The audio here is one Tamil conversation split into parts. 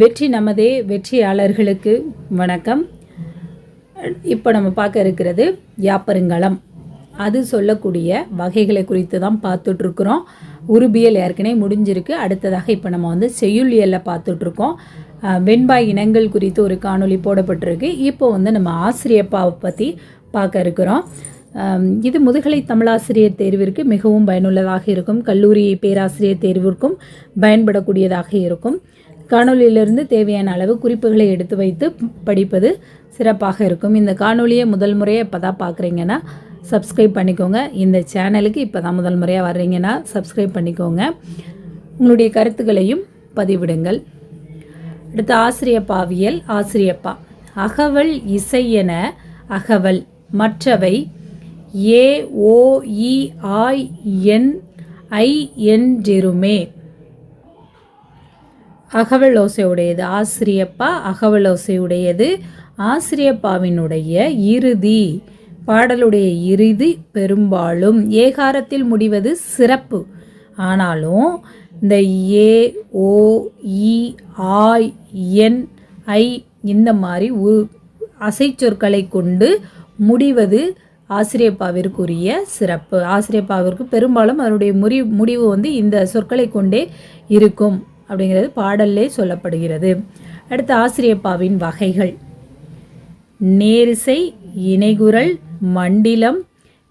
வெற்றி நமதே வெற்றியாளர்களுக்கு வணக்கம். இப்போ நம்ம பார்க்க இருக்கிறது யாப்பருங்கலம் அது சொல்லக்கூடிய வகைகளை குறித்து தான் பார்த்துட்ருக்குறோம். உருபியல் ஏற்கனவே முடிஞ்சிருக்கு. அடுத்ததாக இப்போ நம்ம வந்து செய்யுளியலில் பார்த்துட்ருக்கோம். வெண்பாய் இனங்கள் குறித்து ஒரு காணொளி போடப்பட்டிருக்கு. இப்போ வந்து நம்ம ஆசிரியப்பாவை பற்றி பார்க்க இருக்கிறோம். இது முதுகலை தமிழாசிரியர் தேர்விற்கு மிகவும் பயனுள்ளதாக இருக்கும். கல்லூரி பேராசிரியர் தேர்விற்கும் பயன்படக்கூடியதாக இருக்கும். காணொளியிலிருந்து தேவையான அளவு குறிப்புகளை எடுத்து வைத்து படிப்பது சிறப்பாக இருக்கும். இந்த காணொலியை முதல் முறையாக இப்போ தான் பார்க்குறீங்கன்னா சப்ஸ்கிரைப் பண்ணிக்கோங்க. இந்த சேனலுக்கு இப்போ தான் முதல் முறையாக வர்றீங்கன்னா சப்ஸ்கிரைப் பண்ணிக்கோங்க. உங்களுடைய கருத்துக்களையும் பதிவிடுங்கள். அடுத்து ஆசிரியப்பாவியல் ஆசிரியப்பா. அகவல் இசையென அகவல். மற்றவை ஏ ஓ இ ஆய் என் ஐ என்றிருமே அகவலோசையுடையது. ஆசிரியப்பா அகவலோசையுடையது. ஆசிரியப்பாவினுடைய இறுதி. பாடலுடைய இறுதி பெரும்பாலும் ஏகாரத்தில் முடிவது சிறப்பு. ஆனாலும் இந்த ஏ ஓ இ ஆய் என் ஐ இந்த மாதிரி உ அசைச்சொற்களை கொண்டு முடிவது ஆசிரியப்பாவிற்குரிய சிறப்பு. ஆசிரியப்பாவிற்கு பெரும்பாலும் அதனுடைய முறி முடிவு வந்து இந்த சொற்களை கொண்டே இருக்கும். அப்படிங்கிறது பாடல்லே சொல்லப்படுகிறது. அடுத்து ஆசிரியப்பாவின் வகைகள். நேரிசை இணைகுரல் மண்டிலம்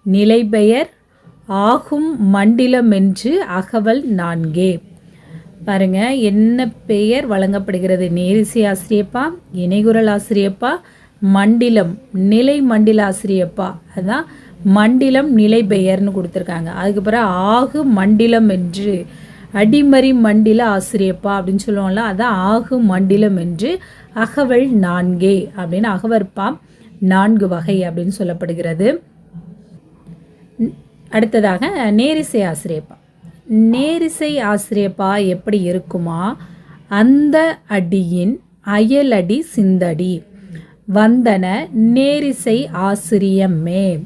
நிலைபெயர் ஆகும் மண்டிலம் என்று அகவல் நான்கே. பாருங்க என்ன பெயர் வழங்கப்படுகிறது? நேரிசை ஆசிரியப்பா இணைகுரல் ஆசிரியப்பா மண்டிலம் நிலை மண்டில ஆசிரியப்பா. அதுதான் மண்டிலம் நிலை பெயர்னு கொடுத்துருக்காங்க. அதுக்கு பிறகு ஆகு மண்டிலம் என்று அடிமறி மண்டில ஆசிரியப்பா அப்படின்னு சொல்லுவோம்ல அதான் ஆகு மண்டிலம் என்று அகவல் நான்கே அப்படின்னு அகவற்பா நான்கு வகை அப்படின்னு சொல்லப்படுகிறது. அடுத்ததாக நேரிசை ஆசிரியப்பா. நேரிசை ஆசிரியப்பா எப்படி இருக்குமா? அந்த அடியின் அயலடி சிந்தடி. வந்தன நேரிசை ஆசிரியமே.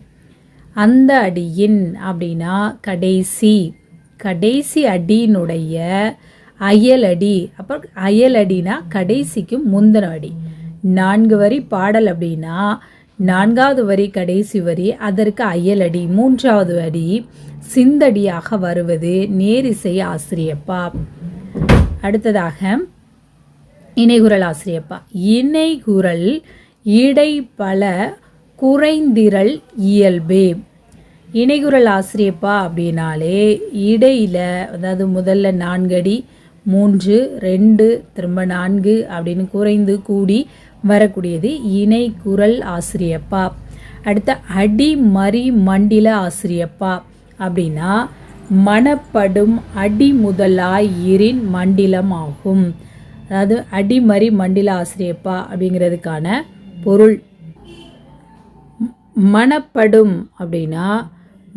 அந்த அடியின் அப்படின்னா கடைசி. கடைசி அடியினுடைய அயலடி அப்புறம் அயலடினா கடைசிக்கு முந்தின அடி. நான்கு வரி பாடல் அப்படின்னா நான்காவது வரி கடைசி வரி அதற்கு அயலடி மூன்றாவது அடி சிந்தடியாக வருவது நேரிசை ஆசிரியப்பா. அடுத்ததாக இணைகுரல் ஆசிரியப்பா. இணைகுரல் இடை பல குறைந்திரல் இயல்பே. இணைகுரல் ஆசிரியப்பா அப்படின்னாலே இடையில் அதாவது முதல்ல நான்கடி மூன்று ரெண்டு திரும்ப நான்கு அப்படின்னு குறைந்து கூடி வரக்கூடியது இணைகுரல் ஆசிரியப்பா. அடுத்த அடி மறி மண்டில ஆசிரியப்பா அப்படின்னா மணப்படும் அடி முதலாய் இரின் மண்டிலம் ஆகும் அதாவது அடிமறி மண்டில ஆசிரியப்பா அப்படிங்கிறதுக்கான பொருள். மனப்படும் அப்படின்னா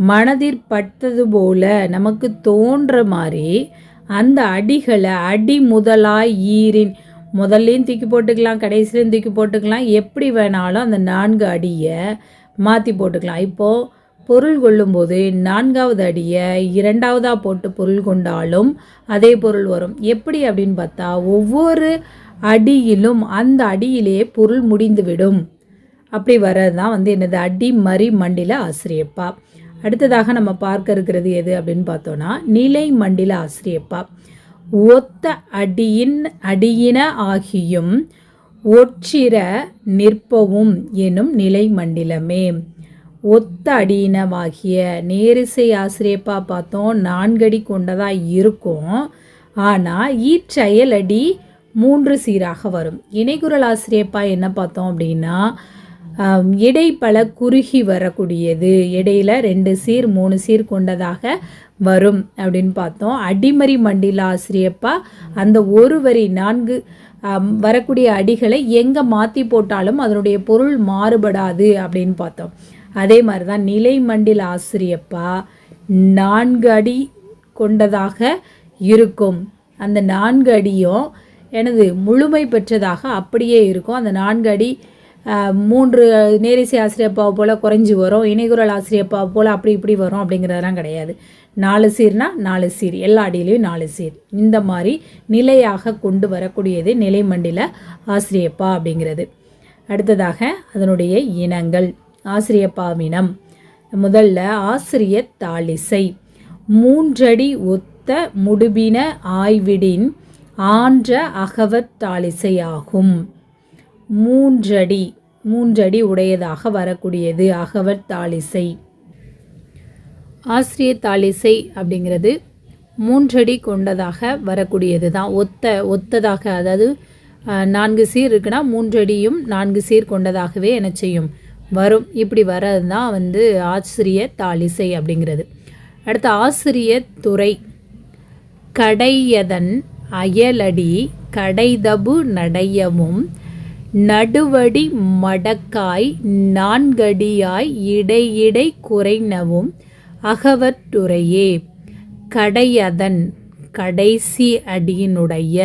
மனதிற்பட்டது போல நமக்கு தோன்ற மாதிரி அந்த அடிகளை அடி முதலாய் ஈரின் முதல்லையும் தூக்கி போட்டுக்கலாம் கடைசிலையும் தூக்கி போட்டுக்கலாம். எப்படி வேணாலும் அந்த நான்கு அடியை மாற்றி போட்டுக்கலாம். இப்போது பொருள் கொள்ளும்போது நான்காவது அடியை இரண்டாவதாக போட்டு பொருள் கொண்டாலும் அதே பொருள் வரும். எப்படி அப்படின்னு பார்த்தா ஒவ்வொரு அடியிலும் அந்த அடியிலே பொருள் முடிந்துவிடும். அப்படி வர்றது தான் வந்து என்னது? அடி மறி மண்டியில் ஆசிரியப்பா. அடுத்ததாக நம்ம பார்க்க இருக்கிறது எது அப்படின்னு பார்த்தோன்னா நிலை மண்டில ஆசிரியப்பா. ஒத்த அடியின் அடியின ஆகியும் ஒற்றிர நிற்பவும் எனும் நிலை மண்டிலமே. ஒத்த அடியினமாகிய நேரிசை ஆசிரியப்பா பார்த்தோம். நான்கடி கொண்டதாக இருக்கும். ஆனால் ஈச்செயலடி அடி மூன்று சீராக வரும். இணைகுரல் ஆசிரியப்பா என்ன பார்த்தோம் அப்படின்னா ஆம், இடை பல குறுகி வரக்கூடியது. இடையில ரெண்டு சீர் மூணு சீர் கொண்டதாக வரும் அப்படின்னு பார்த்தோம். அடிமறி மண்டில ஆசிரியப்பா அந்த ஒரு வரி நான்கு வரக்கூடிய அடிகளை எங்கே மாற்றி போட்டாலும் அதனுடைய பொருள் மாறுபடாது அப்படின்னு பார்த்தோம். அதே மாதிரி தான் நிலை மண்டில் ஆசிரியப்பா நான்கு அடி கொண்டதாக இருக்கும். அந்த நான்கு அடியும் எனது முழுமை பெற்றதாக அப்படியே இருக்கும். அந்த நான்கு அடி மூன்று நேரிசை ஆசிரியப்பாவை போல் குறைஞ்சி வரும் இணைகுரல் ஆசிரியப்பாவை போல் அப்படி இப்படி வரும் அப்படிங்கிறதெல்லாம் கிடையாது. நாலு சீர்னா நாலு சீர் எல்லா அடியிலையும் நாலு சீர். இந்த மாதிரி நிலையாக கொண்டு வரக்கூடியது நிலைமண்டில ஆசிரியப்பா அப்படிங்கிறது. அடுத்ததாக அதனுடைய இனங்கள் ஆசிரியப்பாவினம் முதல்ல ஆசிரிய தாளிசை. மூன்றடி ஒத்த முடிபின ஆய்விடின் ஆன்ற அகவத் ஆகும். மூன்றடி மூன்றடி உடையதாக வரக்கூடியது. அகவர் தாளிசை. ஆசிரிய தாளிசை அப்படிங்கிறது மூன்றடி கொண்டதாக வரக்கூடியது தான். ஒத்த ஒத்ததாக அதாவது நான்கு சீர் இருக்குன்னா மூன்றடியும் நான்கு சீர் கொண்டதாகவே என்ன செய்யும். வரும். இப்படி வர்றது தான் வந்து ஆசிரிய தாளிசை அப்படிங்கிறது. அடுத்து ஆசிரிய துறை. கடையதன் அயலடி கடைதபு நடையவும் நடுவடி மடக்காய் நான்கடியாய் இடையிடை குறைனவும் அகவற்றுறையே. கடையதன் கடைசி அடியினுடைய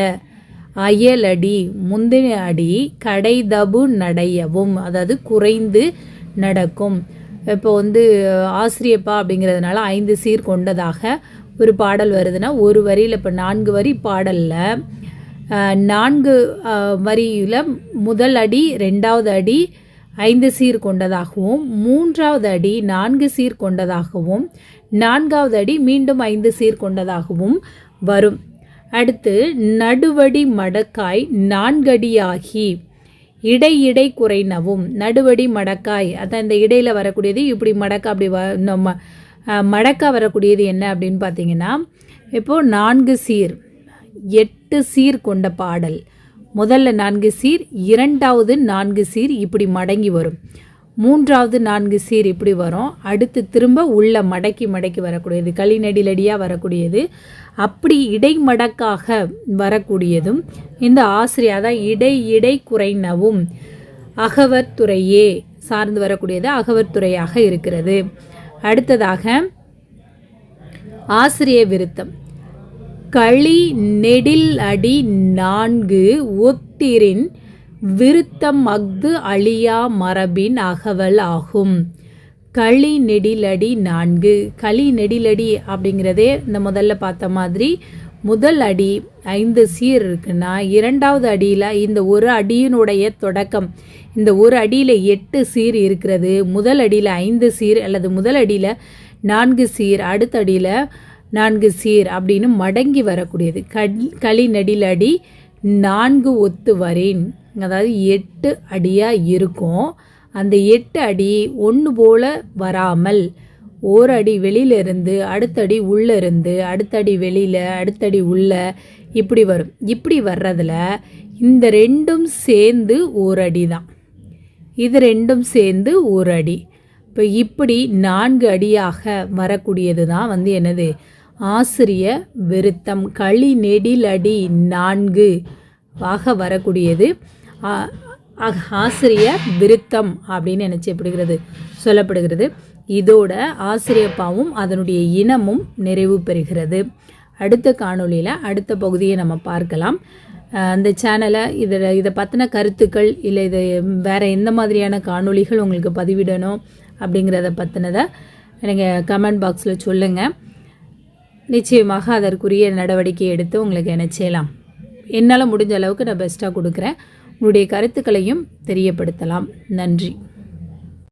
அயலடி முந்தின அடி கடைதபு நடையவும் அதாவது குறைந்து நடக்கும். இப்போ வந்து ஆசிரியப்பா அப்படிங்கிறதுனால ஐந்து சீர் கொண்டதாக ஒரு பாடல் வருதுன்னா ஒரு வரியில் இப்போ நான்கு வரி பாடலில் நான்கு வரியில் முதல் அடி ரெண்டாவது அடி ஐந்து சீர் கொண்டதாகவும் மூன்றாவது அடி நான்கு சீர் கொண்டதாகவும் நான்காவது அடி மீண்டும் ஐந்து சீர் கொண்டதாகவும் வரும். அடுத்து நடுவடி மடக்காய் நான்கடியாகி இடை இடை குறைனவும் நடுவடி மடக்காய் அதான் இந்த இடையில் வரக்கூடியது இப்படி மடக்கா அப்படி வ நம்ம மடக்கா வரக்கூடியது என்ன அப்படின்னு பார்த்தீங்கன்னா இப்போது நான்கு சீர் எட்டு சீர் கொண்ட பாடல். முதல்ல நான்கு சீர் இரண்டாவது நான்கு சீர் இப்படி மடங்கி வரும். மூன்றாவது நான்கு சீர் இப்படி வரும். அடுத்து திரும்ப உள்ள மடக்கி மடக்கி வரக்கூடியது களிநடிலடியாக வரக்கூடியது. அப்படி இடைமடக்காக வரக்கூடியதும் இந்த ஆசிரியர் தான் இடை இடை குறைனவும் அகவத்துறையே சார்ந்து வரக்கூடியது அகவத்துறையாக இருக்கிறது. அடுத்ததாக ஆசிரிய விருத்தம். களி நெடில் அடி நான்கு ஒத்திரின் விருத்தம் அஃது அழியா மரபின் அகவல் ஆகும். களி நெடிலடி நான்கு. களி நெடிலடி அப்படிங்கிறதே இந்த முதல்ல பார்த்த மாதிரி முதல் அடி ஐந்து சீர் இருக்குன்னா இரண்டாவது அடியில் இந்த ஒரு அடியினுடைய தொடக்கம். இந்த ஒரு அடியில் எட்டு சீர் இருக்கிறது. முதல் அடியில் ஐந்து சீர் அல்லது முதல் அடியில் நான்கு சீர் அடுத்த அடியில் நான்கு சீர் அப்படின்னு மடங்கி வரக்கூடியது. கல் களி நெடில் அடி நான்கு ஒத்து வரேன் அதாவது எட்டு அடியாக இருக்கும். அந்த எட்டு அடி ஒன்று போல வராமல் ஓர் அடி வெளியிலிருந்து அடுத்தடி உள்ளே இருந்து அடுத்தடி வெளியில் அடுத்தடி உள்ள இப்படி வரும். இப்படி வர்றதில் இந்த ரெண்டும் சேர்ந்து ஒரு அடி தான் இது ரெண்டும் சேர்ந்து ஒரு அடி. இப்போ இப்படி நான்கு அடியாக வரக்கூடியது தான் வந்து என்னது? ஆசிரிய விருத்தம் களி நெடிலடி நான்கு ஆக வரக்கூடியது. ஆ- ஆ- ஆசிரிய விருத்தம் அப்படின்னு நினச்சப்படுகிறது சொல்லப்படுகிறது. இதோட ஆசிரியப்பாவும் அதனுடைய இனமும் நிறைவு பெறுகிறது. அடுத்த காணொளியில் அடுத்த பகுதியை நம்ம பார்க்கலாம். அந்த சேனலை இதில் இதை பற்றின கருத்துக்கள் இல்லை இது வேறு எந்த மாதிரியான காணொளிகள் உங்களுக்கு பதிவிடணும் அப்படிங்கிறத பற்றினதை நீங்கள் கமெண்ட் பாக்ஸில் சொல்லுங்கள் நிச்சயமாக அதற்குரிய நடவடிக்கை எடுத்து உங்களுக்கு என்ன செய்யலாம் என்னால் முடிஞ்ச அளவுக்கு நான் பெஸ்ட்டாக கொடுக்குறேன். உங்களுடைய கருத்துக்களையும் தெரியப்படுத்தலாம். நன்றி.